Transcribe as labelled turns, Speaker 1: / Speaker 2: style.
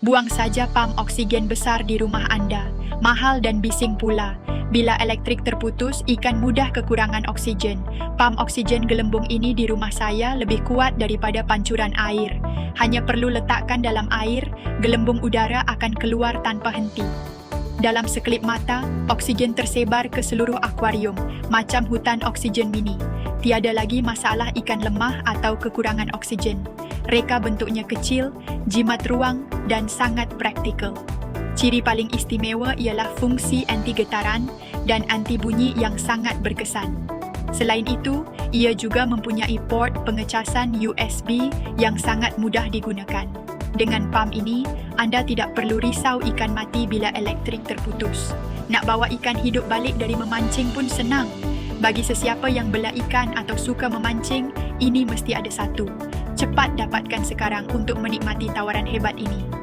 Speaker 1: Buang saja pam oksigen besar di rumah anda. Mahal dan bising pula. Bila elektrik terputus, ikan mudah kekurangan oksigen. Pam oksigen gelembung ini di rumah saya lebih kuat daripada pancuran air. Hanya perlu letakkan dalam air, gelembung udara akan keluar tanpa henti. Dalam sekelip mata, oksigen tersebar ke seluruh akuarium, macam hutan oksigen mini. Tiada lagi masalah ikan lemah atau kekurangan oksigen. Reka bentuknya kecil, jimat ruang dan sangat praktikal. Ciri paling istimewa ialah fungsi anti getaran dan anti bunyi yang sangat berkesan. Selain itu, ia juga mempunyai port pengecasan USB yang sangat mudah digunakan. Dengan pam ini, anda tidak perlu risau ikan mati bila elektrik terputus. Nak bawa ikan hidup balik dari memancing pun senang. Bagi sesiapa yang bela ikan atau suka memancing, ini mesti ada satu. Cepat dapatkan sekarang untuk menikmati tawaran hebat ini.